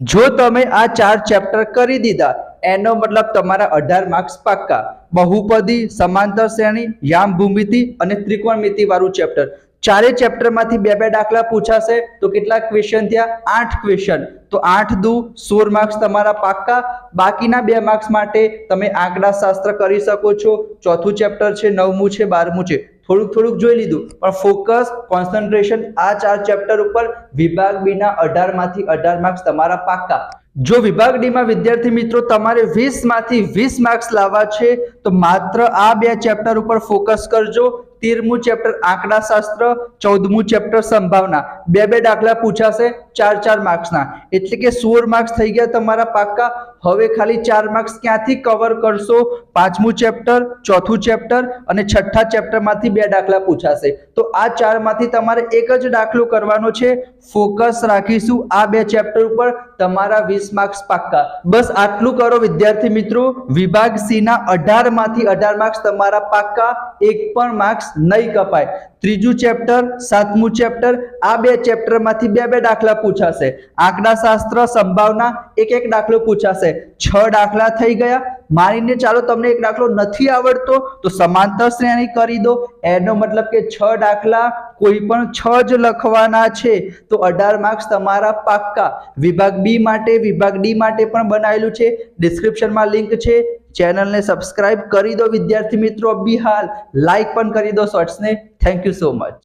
જો તમે આ ચાર ચેપ્ટર કરી દીધા, એનો મતલબ તમારા અઢાર માર્ક્સ પાક્કા. બહુપદી, સમાંતર શ્રેણી, યામ ભૂમિતિ અને ત્રિકોણમિતિ વાળું ચેપ્ટર ચારે ચેપ્ટરમાંથી બે બે દાખલા પૂછાશે, તો કેટલા ક્વેશ્ચન થયા? આઠ ક્વેશ્ચન તો આઠ દુ સોળ માર્ક્સ તમારા પાક્કા. બાકીના બે માર્ક્સ માટે તમે આંકડા શાસ્ત્ર કરી શકો છો. ચોથું ચેપ્ટર છે, નવમું છે, બારમું છે. થોડુંક થોડુંક જોઈ લીધું. પણ ફોકસ કોન્સન્ટ્રેશન આ ચાર ચેપ્ટર ઉપર વિભાગ બીના અઢારમાંથી અઢાર માર્ક્સ તમારા પાક્કા. જો વિભાગ ડીમાં વિદ્યાર્થી મિત્રો તમારે 20 માંથી 20 માર્ક્સ લાવવા છે, તો માત્ર આ બે ચેપ્ટર ઉપર ફોકસ કરજો. તેરમું ચેપ્ટર આંકડા શાસ્ત્ર ચૌદમું ચેપ્ટર સંભાવના. બે બે દાખલા પૂછાશે, ચાર ચાર માર્ક્સના એટલે કે સોળ માર્ક્સ થઈ ગયા તમારા પાક્કા. હવે ખાલી ચાર માર્ક્સ ક્યાંથી કવર કરશો? પાંચમું ચેપ્ટર ચોથું ચેપ્ટર અને છઠ્ઠા ચેપ્ટરમાંથી બે દાખલા પૂછાશે. તો આ ચારમાંથી તમારે એક જ દાખલો કરવાનો છે. ફોકસ રાખીશું આ બે ચેપ્ટર ઉપર. તમારા વીસ માર્ક્સ પાક્કા. બસ આટલું કરો વિદ્યાર્થી મિત્રો. વિભાગ સીના અઢારમાંથી અઢાર માર્ક્સ તમારા પાક્કા. એક પણ માર્ક્સ નહીં કપાય. ત્રીજું ચેપ્ટર સાતમું ચેપ્ટર આ બે ચેપ્ટરમાંથી બે બે દાખલા પૂછાશે. આંકડા શાસ્ત્ર સંભાવના એક એક દાખલો પૂછાશે. છ દાખલા થઈ ગયા. માનીને ચાલો તમને એક દાખલો નથી આવડતો, તો સમાંતર શ્રેણી કરી દો. એનો મતલબ કે છ દાખલા કોઈ પણ છ જ લખવાના છે. તો અઢાર માર્ક્સ તમારા પાક્કા. વિભાગ બી માટે, વિભાગ ડી માટે પણ બનાવેલું છે. ડિસ્ક્રિપ્શનમાં લિંક છે. ચેનલને સબસ્ક્રાઇબ કરી દો, વિદ્યાર્થી મિત્રો બી હાલ લાઈક પણ કરી દો શોર્ટ્સને થેન્ક યુ સો મચ